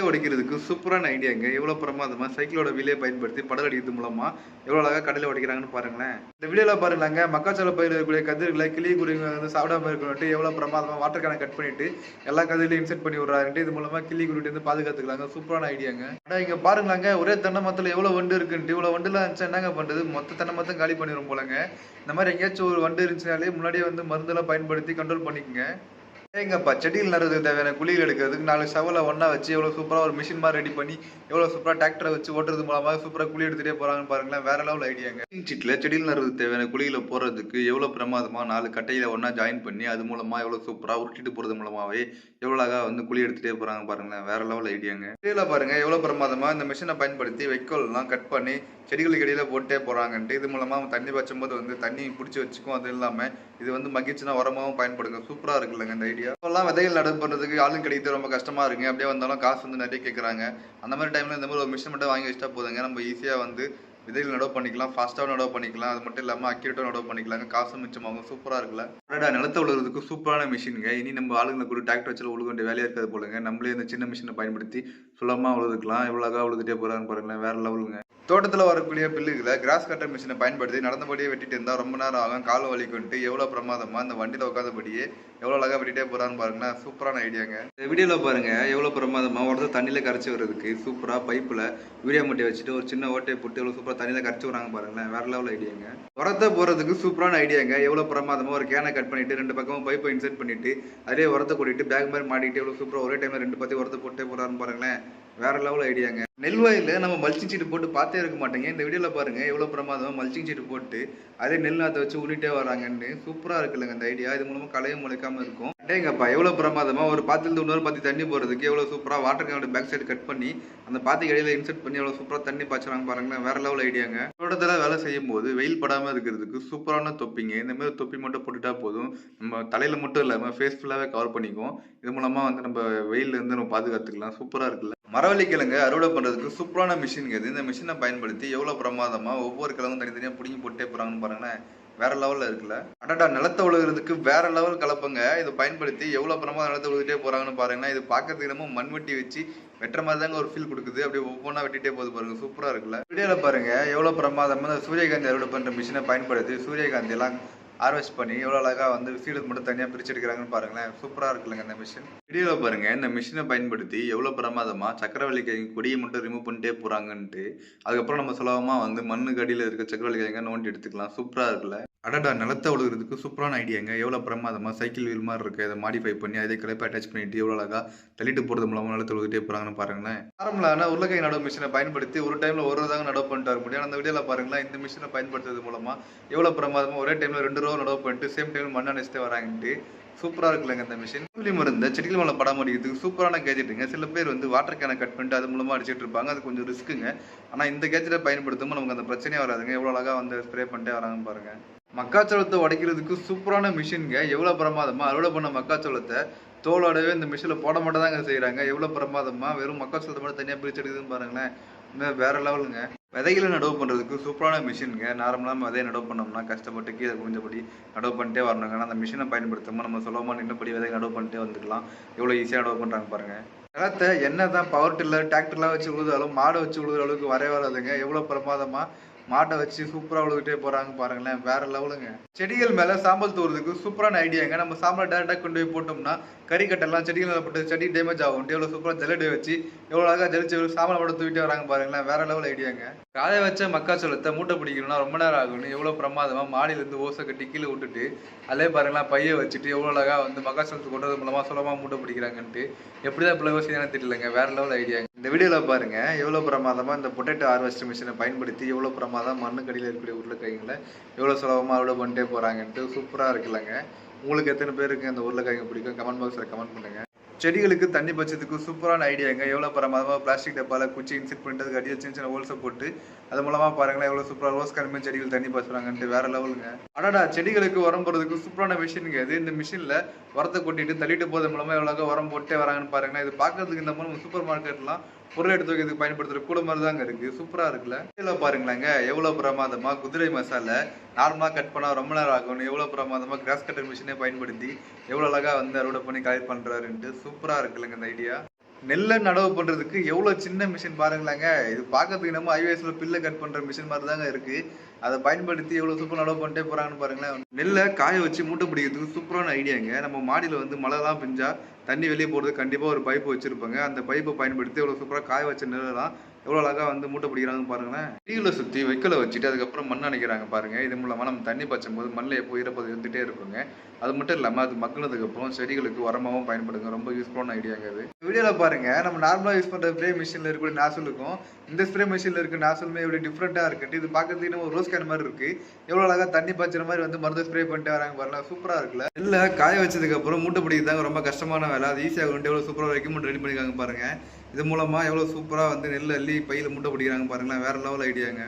கடலையை உடைக்கிறதுக்கு சூப்பரான ஐடியாங்க எவ்வளோ பிரமாதமா சைக்கிளோட விலையை பயன்படுத்தி படல் அடிக்கிறது மூலமா எவ்வளோ அழகாக கடலை உடைக்கிறாங்கன்னு பாருங்களேன். இந்த வீடியோல பாருங்களாங்க. மக்காச்சோள பயிர் இருக்கக்கூடிய கதிர்களை கிளி குருவிங்க வந்து சாப்பிடாம இருக்கணும்ட்டு எவ்வளோ பிரமாதமா வாட்டர் கேனை கட் பண்ணிட்டு எல்லா கதிரையும் இன்செர்ட் பண்ணி விடுறாருன்ட்டு இது மூலமா கிளி குருவிட்டு வந்து பாதுகாத்துக்கலாங்க. சூப்பரான ஐடியாங்க ஆனா இங்க பாருங்களாங்க. ஒரே தென்னை மரத்துல எவ்வளவு வண்டு இருக்குன்ட்டு இவ்வளவு வண்டுலாம் இருந்துச்சு என்னங்க பண்றது? மொத்த தென்னை மரத்தையும் காலி பண்ணிடும் போலங்க. இந்த மாதிரி எங்கேயாச்சும் ஒரு வண்டு இருந்துச்சுனாலே முன்னாடியே வந்து மருந்தெல்லாம் பயன்படுத்தி கண்ட்ரோல் பண்ணிக்கோங்க. ஏங்கப்பா செடியில் நடுறதுக்கு தேவையான குழிகள் எடுக்கிறதுக்கு நாலு சவலை ஒன்றா வச்சு எவ்வளோ சூப்பராக ஒரு மிஷின் மாதிரி ரெடி பண்ணி எவ்வளோ சூப்பராக டிராக்டரை வச்சு ஓட்டுறது மூலமாக சூப்பராக குழி எடுத்துகிட்டே போகிறாங்கன்னு பாருங்களேன். வேற லெவல் ஐடியாங்க சீட்டில் செடியில் நடுறதுக்கு தேவையான குழியில் போகிறதுக்கு எவ்வளோ பிரமாதமாக நாலு கட்டையில் ஒன்றா ஜாயின் பண்ணி அது மூலமாக எவ்வளோ சூப்பராக உருட்டிட்டு போகிறது மூலமாகவே எவ்வளோ அழகாக வந்து குழி எடுத்துகிட்டே போகிறாங்க பாருங்களேன். வேற லெவல் ஐடியாங்க கீழே பாருங்க எவ்வளோ பிரமாதமாக இந்த மிஷினை பயன்படுத்தி வைக்கோல்லாம் கட் பண்ணி செடிகளுக்கு இடையில போட்டே போகிறாங்கன்ட்டு இது மூலமாக தண்ணி வச்சும் போது வந்து தண்ணி பிடிச்சி வச்சுக்கும். அது இல்லாமல் இது வந்து மகிழ்ச்சினா உரமாகவும் பயன்படுங்க. சூப்பராக இருக்குல்லங்க இந்த ஐடியா இப்போல்லாம் விதைகள் நடவு பண்ணுறதுக்கு ஆளுங்க கிடைக்கிறது ரொம்ப கஷ்டமா இருக்குங்க. அப்படியே வந்தாலும் காசு வந்து நிறைய கேட்குறாங்க அந்த மாதிரி டைமில் இந்த மாதிரி ஒரு மிஷின் மட்டும் வாங்கி வச்சுட்டா போதுங்க. நம்ம ஈஸியாக வந்து விதைகள் நடவு பண்ணிக்கலாம். ஃபாஸ்ட்டாகவும் நடவு பண்ணிக்கலாம். அது மட்டும் இல்லாமல் அக்யூரேட்டாக நடவு பண்ணிக்கலாங்க. காசும் மிச்சமாகும். சூப்பராக இருக்குல்ல. அடடா நிலத்தை உழுறதுக்கு சூப்பரான மிஷினுங்க இனி நம்ம ஆளுங்களை கூட டிராக்டர் வச்சு உழுக வேண்டிய வேலையாக இருக்காது போலங்க. நம்மளே இந்த சின்ன மிஷினை பயன்படுத்தி சுலபமாக உழுதுக்கலாம். எவ்வளோக்கா அழகாக உழுதுட்டே போகிறான்னு பாருங்களேன். வேற லெவலுங்க தோட்டத்தில் வரக்கூடிய பில்லுகளை கிராஸ் கட்டர் மிஷினை பயன்படுத்தி நடந்தபடியே வெட்டிட்டு இருந்தால் ரொம்ப நேரம் ஆகும். கால் வலிக்குன்ட்டு எவ்வளோ பிரமாதமாக அந்த வண்டியில் உட்காந்தபடியே எவ்வளோ அழகாக வெட்டிட்டே போகிறான்னு பாருங்கன்னா சூப்பரான ஐடியாங்க இந்த வீடியோவில் பாருங்கள் எவ்வளோ பிரமாதமாக ஒருத்தர் தண்ணியில் கரைச்சி வர்றதுக்கு சூப்பராக பைப்பில் வீடியோ மூட்டையை வச்சுட்டு ஒரு சின்ன ஓட்டையை போட்டு எவ்வளோ சூப்பராக தண்ணியில் கரைச்சி வராங்க பாருங்களேன். வேற லெவல் ஐடியாங்க உரத்தை போகிறதுக்கு சூப்பரான ஐடியாங்க எவ்வளோ பிரமாதமாக ஒரு கேனை கட் பண்ணிட்டு ரெண்டு பக்கமும் பைப்பை இன்செர்ட் பண்ணிட்டு அதே உரத்தை கூட்டிட்டு பேக் மாதிரி மாட்டிட்டு எவ்வளோ சூப்பராக ஒரே டைமில் ரெண்டு பற்றி உரத்தை போட்டே போகிறான்னு பாருங்களேன். வேற லெவல் ஐடியாங்க நெல் வயலில் நம்ம மல்ச்சிங் சீட்டு போட்டு பார்த்தே இருக்க மாட்டேங்க. இந்த வீடியோவில் பாருங்க எவ்வளோ பிரமாதமாக மல்ச்சிங் சீட்டு போட்டு அதே நெல் நாற்றை வச்சு உருட்டே வராங்கன்னு சூப்பராக இருக்குல்லங்க இந்த ஐடியா இது மூலமாக களையும் முளைக்காம இருக்கும். டேங்கப்பா எவ்வளோ பிரமாதமாக ஒரு பாத்திரத்து இன்னொரு பாத்தி தண்ணி போகிறதுக்கு எவ்வளோ சூப்பராக வாட்டர் கேனோட பேக் சைடு கட் பண்ணி அந்த பாத்தி இடையில இன்செர்ட் பண்ணி எவ்வளோ சூப்பராக தண்ணி பாய்ச்சறாங்க பாருங்களேன். வேற லெவல் ஐடியாங்க தோட்டத்தில் வேலை செய்யும் போது வெயில் படாமல் இருக்கிறதுக்கு சூப்பரான தொப்பிங்க. இந்த மாதிரி தொப்பி மட்டும் போட்டுட்டா போதும். நம்ம தலையில மட்டும் இல்லாமல் ஃபேஸ் ஃபுல்லாகவே கவர் பண்ணிக்கும் இது மூலமாக வந்து நம்ம வெயில்ல இருந்து நம்ம பாதுகாத்துக்கலாம். சூப்பராக இருக்குல்ல. மரவள்ளி கிழங்கு அறுவடை பண்ணுறதுக்கு சூப்பரான மிஷின் இது. இந்த மிஷினை பயன்படுத்தி எவ்வளோ பிரமாதமாக ஒவ்வொரு கிழங்கும் தனித்தனியாக பிடிங்கி போட்டே போகிறாங்கன்னு பாருங்களேன். வேற லெவலில் இருக்குல்ல. அடாடா நிலத்தை உழுகிறதுக்கு வேற லெவல் கலப்பங்க. இதை பயன்படுத்தி எவ்வளோ பிரமாதம் நிலத்தை உழுதுட்டே போகிறாங்கன்னு பாருங்கன்னா இது பார்க்கறதுக்கு நம்ம மண்வெட்டி வச்சு வெட்டுற மாதிரி தாங்க ஒரு ஃபீல் கொடுக்குது. அப்படியே ஒவ்வொன்றா வெட்டிட்டே போகுது பாருங்க. சூப்பராக இருக்குல்ல. வீடியோவில் பாருங்க எவ்வளோ பிரமாதமாக இந்த சூரியகாந்தி அறுவடை பண்ணுற மிஷினை பயன்படுத்தி சூரியகாந்தி எல்லாம் ஹார்வெஸ்ட் பண்ணி எவ்வளோ அழகாக வந்து ஃபீல்டு மட்டும் தனியாக பிரிச்சு எடுக்கிறாங்கன்னு பாருங்களேன் சூப்பராக இருக்குல்லங்க இந்த மிஷின் வீடியோவில் பாருங்கள் இந்த மிஷினை பயன்படுத்தி எவ்வளோ பிரமாதமாக சக்கரவள்ளி கிழங்கு கொடியை மட்டும் ரிமூவ் பண்ணிட்டே போகிறாங்கன்ட்டு அதுக்கப்புறம் நம்ம சுலபமாக வந்து மண்ணுக்கு அடியில் இருக்க சக்கரவள்ளி கிழங்க நோண்டி எடுத்துக்கலாம். சூப்பராக இருக்குல்ல? அடடா நிலத்தை உழுகிறதுக்கு சூப்பரான ஐடியாங்க. எவ்வளோ பிரமாதமாக சைக்கிள் வீல் மாதிரி இருக்குது அதை மாடிஃபை பண்ணி அதை கிளப்பி அட்டாச் பண்ணிட்டு எவ்வளோ அழகாக தள்ளிட்டு போகிறது மூலமாக நிலத்தை உழுதுட்டே போகிறாங்கன்னு பாருங்களேன். ஆரம்பலான உருளைக்காய் நடவு மிஷினை பயன்படுத்தி ஒரு டைமில் ஒரு தாங்க நடவு பண்ணிட்டு வர முடியும். அந்த வீடியோவில் பாருங்களேன் இந்த மிஷினை பயன்படுத்துறது மூலமாக எவ்வளோ பிரமாதமாக ஒரே டைமில் ரெண்டு ரூபா நடவு பண்ணிட்டு சேம் டைமில் மண்ணை நினைச்சிட்டு வராங்கன்ட்டு சூப்பராக இருக்குல்லங்க இந்த மிஷின் கூலி மருந்த செடிகள் மேலே படம் அடிக்கிறதுக்கு சூப்பரான கேஜெட்டுங்க சில பேர் வந்து வாட்டர் கேனை கட் பண்ணிட்டு அது மூலமாக அடிச்சிட்டு இருப்பாங்க. அது கொஞ்சம் ரிஸ்க்குங்க ஆனால் இந்த கேஜெட்டை பயன்படுத்தும் நமக்கு அந்த பிரச்சனையே வராதுங்க. எவ்வளோ அழகாக வந்து ஸ்ப்ரே பண்ணிட்டே வராங்கன்னு பாருங்கள் மக்காச்சோளத்தை உடைக்கிறதுக்கு சூப்பரான மிஷின்ங்க. எவ்வளோ பிரமாதமாக அறுவடை பண்ண மக்காச்சோளத்தை தோலோடவே இந்த மிஷினில் போட மட்டும் தாங்க செய்கிறாங்க எவ்வளோ பிரமாதமாக வெறும் மக்காச்சோளத்தை மட்டும் தனியாக பிரித்து எடுக்குதுன்னு பாருங்களேன். இன்னும் வேற லெவலுங்க. விதைகளை நடவு பண்ணுறதுக்கு சூப்பரான மிஷினுங்க. நார்மலாக விதையை நடவு பண்ணோம்னா கஷ்டப்பட்டு கீழே குனிஞ்சபடி நடவு பண்ணிட்டே வரணுங்க ஆனால் அந்த மிஷினை பயன்படுத்தாமல் நம்ம சுலபமாக நின்றபடி விதை நடவு பண்ணிட்டே வந்துக்கலாம் எவ்வளோ ஈஸியாக நடவு பண்ணுறாங்க பாருங்க. நிலத்தை என்ன தான் பவர் டில்லர் டிராக்டர்லாம் வச்சு உழுதாலும் மாடை வச்சு உழுதுற அளவுக்கு வரவே வராதுங்க. எவ்வளோ பிரமாதமாக மாட்டை வச்சு சூப்பராக உழுகிட்டே போகிறாங்க பாருங்களேன் வேற லெவலுங்க. செடிகள் மேலே சாம்பல் தூறதுக்கு சூப்பரான ஐடியாங்க நம்ம சாம்பலை டேரெக்டாக கொண்டு போய் போட்டோம்னா கறிக்கட்டெல்லாம் செடிகள் மேலே போட்டு செடி டேமேஜ் ஆகும். எவ்வளோ சூப்பராக ஜல்லடி வச்சு எவ்வளோ அழகாக ஜலிச்சு சாம்பல் போட்டு தூக்கிட்டே வராங்க பாருங்களேன் வேற லெவல் ஐடியாங்க காய வச்ச மக்காச்சோளத்தை மூட்டை பிடிக்கணும்னா ரொம்ப நேரம் ஆகும்னு எவ்வளோ பிரமாதமாக மாடியிலேருந்து ஓசை கட்டி கீழே விட்டுட்டு அதே பாருங்களேன் பையை வச்சுட்டு எவ்வளோ அழகாக வந்து மக்காச்சோளத்துக்கு கொண்டது மூலமாக சுலமாக மூட்டை பிடிக்கிறாங்கன்ட்டு. எப்படி தான் இவ்வளோ யோசிக்கிறான்னு தெரியலங்க வேற லெவல் ஐடியாங்க இந்த வீடியோவில் பாருங்க எவ்வளோ பிரமாதமாக இந்த பொட்டேட்டோ ஹார்வெஸ்டர் மிஷினை பயன்படுத்தி எவ்வளோ பிரமாதம் மண்ணுக்கடியில் இருக்கக்கூடிய உருளைக்காய்களை எவ்வளோ சுலபமாக அவ்வளோ பண்ணிட்டே போகிறாங்கன்ட்டு சூப்பராக இருக்குல்லங்க. உங்களுக்கு எத்தனை பேருக்கு அந்த உருளைக்காய்ங்க பிடிக்கும்? கமெண்ட் பாக்ஸில் கமெண்ட் பண்ணுங்க. செடிகளுக்கு தண்ணி பச்சத்துக்கு சூப்பரான ஐடியாங்க எவ்வளோ பிரமாதமாக பிளாஸ்டிக் டப்பாவில் குச்சி இன்செட் பண்ணிட்டு அடியில் சின்ன சின்ன ஹோல்ஸை போட்டு அது மூலமாக பாருங்களேன் எவ்வளோ சூப்பராக ரோஸ் கருமே செடிகள் தண்ணி பாய்ச்சுறாங்கன்ட்டு வேற லெவலுங்க அடடா செடிகளுக்கு உரம் போடுறதுக்கு சூப்பரான மிஷினுங்க இது இந்த மிஷினில் உரத்தை கொட்டிட்டு தள்ளிட்டு போகிறது மூலமாக எவ்வளோ உரம் போட்டே வராங்கன்னு பாருங்கன்னா இது பார்க்கறதுக்கு இந்த மூலம் சூப்பர் மார்க்கெட்லாம் பொருள் எடுத்து வைக்கிறதுக்கு பயன்படுத்துகிற கூட மாதிரி தாங்க இருக்கு. சூப்பராக இருக்குல்ல. இதில் பாருங்களேங்க எவ்வளோ பிரமாதமாக குதிரை மசாலா நார்மலாக கட் பண்ணால் ரொம்ப நேரம் ஆகும் எவ்வளோ பிரமாதமாக கிராஸ் கட்டர் மிஷினே பயன்படுத்தி எவ்வளோ அழகாக வந்து அறுவடை பண்ணி கலெக்ட் பண்ணுறாருன்ட்டு சூப்பராக இருக்குல்லங்க இந்த ஐடியா நெல்லை நடவு பண்றதுக்கு எவ்வளவு சின்ன மிஷின் பாருங்களாங்க. இது பார்க்கறதுக்கு நம்ம ஐவேஸ்ல பில்லை கட் பண்ற மிஷின் மாதிரி தாங்க இருக்கு. அதை பயன்படுத்தி எவ்வளவு சூப்பர் நடவு பண்ணிட்டே போறாங்கன்னு பாருங்களேன். நெல்லை காய வச்சு மூட்டை பிடிக்கிறதுக்கு சூப்பரான ஐடியாங்க நம்ம மாடியில வந்து மழைலாம் பெஞ்சா தண்ணி வெளியே போறது கண்டிப்பா ஒரு பைப் வச்சிருப்பாங்க. அந்த பைப்பை பயன்படுத்தி எவ்வளவு சூப்பரா காய வச்ச நெல்லெல்லாம் எவ்வளோ அழகா வந்து மூட்டை பிடிக்கிறாங்கன்னு பாருங்களேன். தீவில் சுற்றி வைக்கலை வச்சுட்டு அதுக்கப்புறம் மண் அணைக்கிறாங்க பாருங்கள் இது மூலமாக நம்ம தண்ணி பாய்ச்சும் போது மண்ணில் எப்போ ஈரப்பது இருந்துகிட்டே இருக்குங்க. அது மட்டும் இல்லாமல் அது மக்குனதுக்கப்புறம் செடிகளுக்கு உரமாகவும் பயன்படுங்க. ரொம்ப யூஸ்ஃபுல்லான ஐடியாங்க அது. வீடியோவில் பாருங்க நம்ம நார்மலாக யூஸ் பண்ணுற ஸ்ப்ரே மிஷினில் இருக்கக்கூடிய நாசலுக்கும் இந்த ஸ்ப்ரே மிஷினில் இருக்க நாசலுமே எப்படி டிஃப்ரெண்ட்டாக இருக்குது இது பார்க்கறதுக்கு நம்ம ஒரு ரோஸ் கேன் மாதிரி இருக்கு. எவ்வளோ அழகாக தண்ணி பாய்ச்சுற மாதிரி வந்து மருந்து ஸ்ப்ரே பண்ணிட்டு வராங்க பாருங்க. சூப்பராக இருக்குல்ல. இல்லை காய வச்சதுக்கப்புறம் மூட்டை பிடிக்கிறதாங்க ரொம்ப கஷ்டமான வேலை. அது ஈஸியாக கொண்டு எவ்வளோ சூப்பராக வைக்கும் ரெடி பண்ணிக்காங்க பாருங்கள் இது மூலமாக எவ்வளோ சூப்பராக வந்து நெல் அள்ளி பையில் முட்டை பிடிக்கிறாங்க பாருங்களேன். வேறு லெவல் ஐடியாங்க